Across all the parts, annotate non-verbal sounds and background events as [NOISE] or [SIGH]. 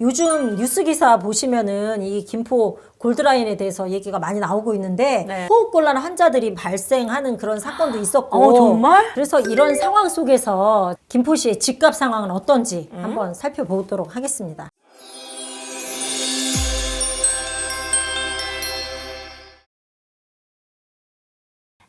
요즘 뉴스 기사 보시면은 이 김포 골드라인에 대해서 얘기가 많이 나오고 있는데 네. 호흡곤란 환자들이 발생하는 그런 사건도 있었고 어, 정말? 그래서 이런 상황 속에서 김포시의 집값 상황은 어떤지 음? 한번 살펴보도록 하겠습니다.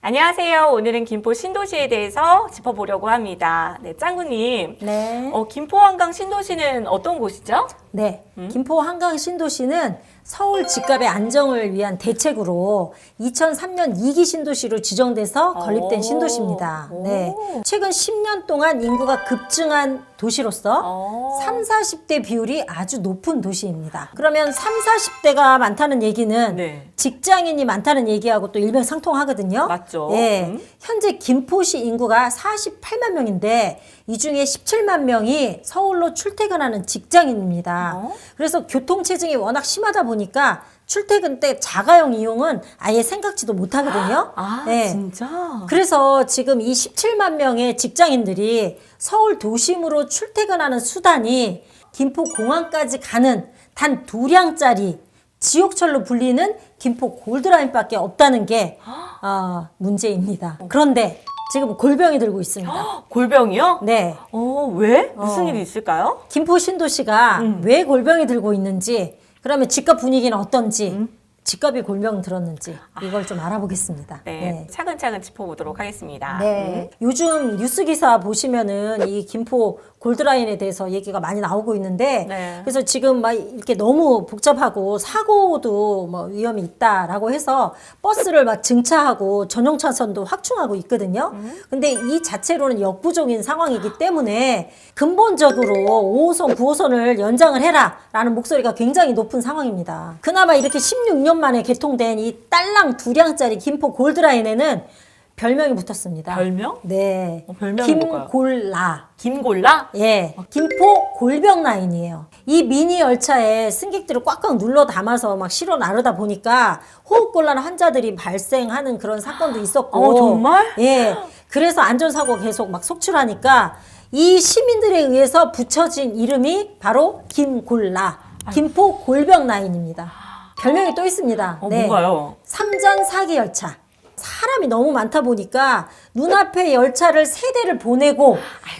안녕하세요. 오늘은 김포 신도시에 대해서 짚어보려고 합니다. 네, 짱구님. 네. 어, 김포 한강 신도시는 어떤 곳이죠? 네. 음? 김포 한강 신도시는 서울 집값의 안정을 위한 대책으로 2003년 2기 신도시로 지정돼서 건립된 오. 신도시입니다. 오. 네. 최근 10년 동안 인구가 급증한 도시로서 어. 3, 40대 비율이 아주 높은 도시입니다. 그러면 3, 40대가 많다는 얘기는 네. 직장인이 많다는 얘기하고 또 일맥상통하거든요. 맞죠. 예. 음. 현재 김포시 인구가 48만 명인데 이 중에 17만 명이 서울로 출퇴근하는 직장인입니다. 어? 그래서 교통 체증이 워낙 심하다 보니까 출퇴근 때 자가용 이용은 아예 생각지도 못하거든요. [GASPS] 아, 예. 진짜? 그래서 지금 이 17만 명의 직장인들이 서울 도심으로 출퇴근하는 수단이 김포 공항까지 가는 단 두 량짜리 지옥철로 불리는 김포 골드라인밖에 없다는 게 [GASPS] 어, 문제입니다. 그런데 지금 골병이 들고 있습니다. [GASPS] 골병이요? 네. 어, 왜? 무슨 어. 일이 있을까요? 김포 신도시가 음. 왜 골병이 들고 있는지 그러면 집값 분위기는 어떤지 음. 집값이 골병 들었는지 이걸 좀 알아보겠습니다. 네, 차근차근 짚어보도록 하겠습니다. 네. 요즘 뉴스 기사 보시면은 이 김포 골드라인에 대해서 얘기가 많이 나오고 있는데 네. 그래서 지금 막 이렇게 너무 복잡하고 사고도 뭐 위험이 있다라고 해서 버스를 막 증차하고 전용 차선도 확충하고 있거든요. 근데 이 자체로는 역부족인 상황이기 때문에 근본적으로 5호선, 9호선을 연장을 해라라는 목소리가 굉장히 높은 상황입니다. 그나마 이렇게 16년 만에 개통된 이 딸랑 두량짜리 김포 골드라인에는 별명이 붙었습니다. 별명? 네. 어, 별명이 뭘까요? 김골라. 김골라? 예. 김포 골병 라인이에요. 이 미니 열차에 승객들을 꽉꽉 눌러 담아서 막 실어 나르다 보니까 호흡곤란 환자들이 발생하는 그런 사건도 있었고. 어, 정말? 예. 그래서 안전사고가 계속 막 속출하니까 이 시민들에 의해서 붙여진 이름이 바로 김골라. 김포 골병 라인입니다. 별명이 또 있습니다. 어, 네. 뭔가요? 삼전 사기 열차. 사람이 너무 많다 보니까 눈앞에 열차를 세 대를 보내고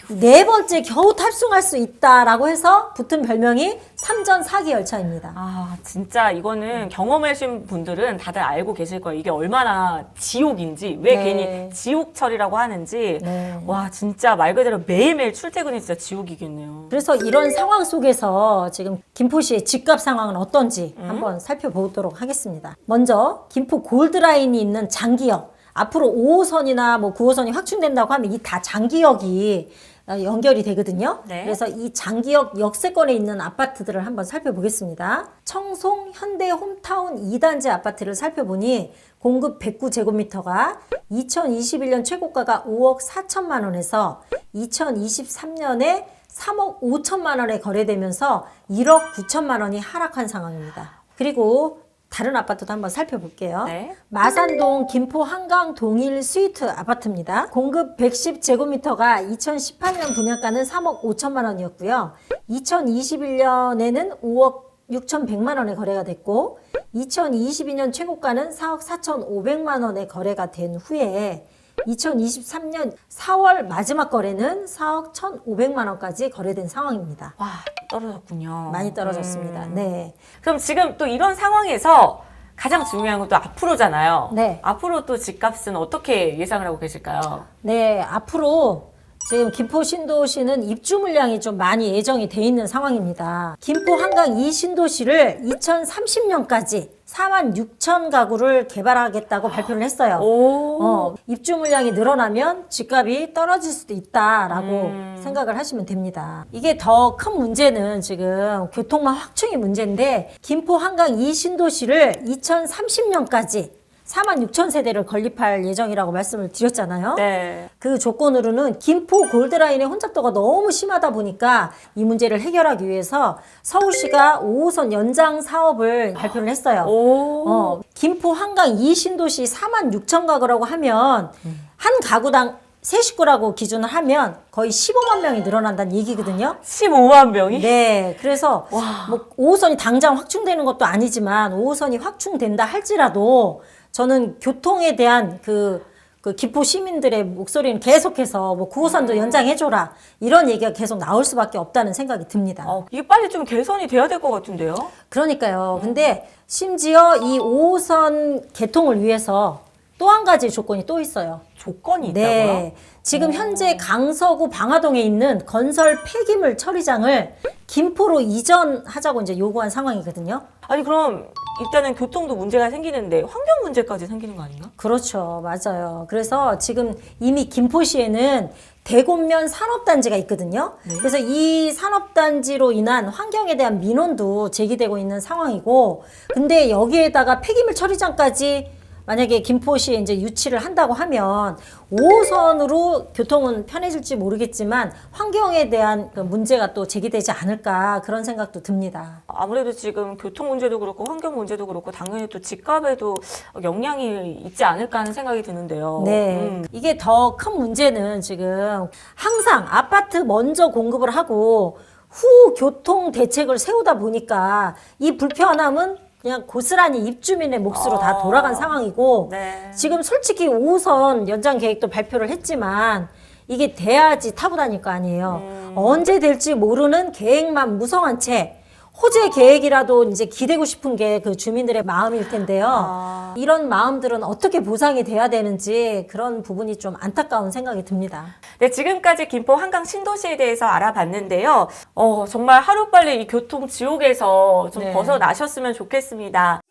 네 번째 겨우 탑승할 수 있다라고 해서 붙은 별명이 삼전 사기 열차입니다. 아, 진짜 이거는 경험하신 분들은 다들 알고 계실 거예요. 이게 얼마나 지옥인지, 왜 네. 괜히 지옥철이라고 하는지. 네. 와, 진짜 말 그대로 매일매일 출퇴근이 진짜 지옥이겠네요. 그래서 이런 상황 속에서 지금 김포시의 집값 상황은 어떤지 한번 살펴보도록 하겠습니다. 먼저 김포 골드라인이 있는 장기역 앞으로 5호선이나 뭐 9호선이 확충된다고 하면 이 다 장기역이 어, 연결이 되거든요. 네. 그래서 이 장기역 역세권에 있는 아파트들을 한번 살펴보겠습니다. 청송 현대 홈타운 2단지 아파트를 살펴보니 공급 109제곱미터가 2021년 최고가가 5억 4천만 원에서 2023년에 3억 5천만 원에 거래되면서 1억 9천만 원이 하락한 상황입니다. 그리고 다른 아파트도 한번 살펴볼게요. 네. 마산동 김포 한강 동일 스위트 아파트입니다. 공급 110제곱미터가 2018년 분양가는 3억 5천만 원이었고요. 2021년에는 5억 6,100만 원에 거래가 됐고 2022년 최고가는 4억 4,500만 원에 거래가 된 후에 2023년 4월 마지막 거래는 4억 1,500만 원까지 거래된 상황입니다. 와, 떨어졌군요. 많이 떨어졌습니다. 음. 네. 그럼 지금 또 이런 상황에서 가장 중요한 건 또 앞으로잖아요. 네. 앞으로 또 집값은 어떻게 예상을 하고 계실까요? 네, 앞으로 지금 김포 신도시는 입주 물량이 좀 많이 예정이 돼 있는 상황입니다. 김포 한강 이 신도시를 2030년까지 4만 6천 가구를 개발하겠다고 발표를 했어요. 오. 어, 입주 물량이 늘어나면 집값이 떨어질 수도 있다라고 음. 생각을 하시면 됩니다. 이게 더 큰 문제는 지금 교통망 확충이 문제인데 김포 한강 이 신도시를 2030년까지 4만 6천 세대를 건립할 예정이라고 말씀을 드렸잖아요. 네. 그 조건으로는 김포 골드라인의 혼잡도가 너무 심하다 보니까 이 문제를 해결하기 위해서 서울시가 5호선 연장 사업을 발표를 했어요. 오. 어, 김포 한강 이 신도시 4만 6천 가구라고 하면 한 가구당 세 식구라고 기준을 하면 거의 15만 명이 늘어난다는 얘기거든요. 15만 명이? 네, 그래서 뭐 5호선이 당장 확충되는 것도 아니지만 5호선이 확충된다 할지라도 저는 교통에 대한 그, 그 기포 시민들의 목소리는 계속해서 뭐 9호선도 연장해줘라 이런 얘기가 계속 나올 수밖에 없다는 생각이 듭니다. 어, 이게 빨리 좀 개선이 돼야 될 것 같은데요? 그러니까요. 근데 심지어 이 5호선 개통을 위해서 또 한 가지 조건이 또 있어요. 조건이 있다고요? 네. 지금 현재 강서구 방화동에 있는 건설 폐기물 처리장을 김포로 이전하자고 이제 요구한 상황이거든요. 아니 그럼 일단은 교통도 문제가 생기는데 환경 문제까지 생기는 거 아닌가? 그렇죠. 맞아요. 그래서 지금 이미 김포시에는 대곡면 산업단지가 있거든요. 네. 그래서 이 산업단지로 인한 환경에 대한 민원도 제기되고 있는 상황이고, 근데 여기에다가 폐기물 처리장까지 만약에 김포시에 이제 유치를 한다고 하면 5호선으로 교통은 편해질지 모르겠지만 환경에 대한 그 문제가 또 제기되지 않을까 그런 생각도 듭니다. 아무래도 지금 교통 문제도 그렇고 환경 문제도 그렇고 당연히 또 집값에도 영향이 있지 않을까 하는 생각이 드는데요. 네. 음. 이게 더 큰 문제는 지금 항상 아파트 먼저 공급을 하고 후 교통 대책을 세우다 보니까 이 불편함은 그냥 고스란히 입주민의 몫으로 다 아. 돌아간 상황이고 네. 지금 솔직히 5호선 연장 계획도 발표를 했지만 이게 돼야지 타고 다닐 거 아니에요. 음. 언제 될지 모르는 계획만 무성한 채 호재 계획이라도 이제 기대고 싶은 게 그 주민들의 마음일 텐데요. 아. 이런 마음들은 어떻게 보상이 돼야 되는지 그런 부분이 좀 안타까운 생각이 듭니다. 네, 지금까지 김포 한강 신도시에 대해서 알아봤는데요. 어, 정말 하루빨리 이 교통 지옥에서 좀 네. 벗어나셨으면 좋겠습니다.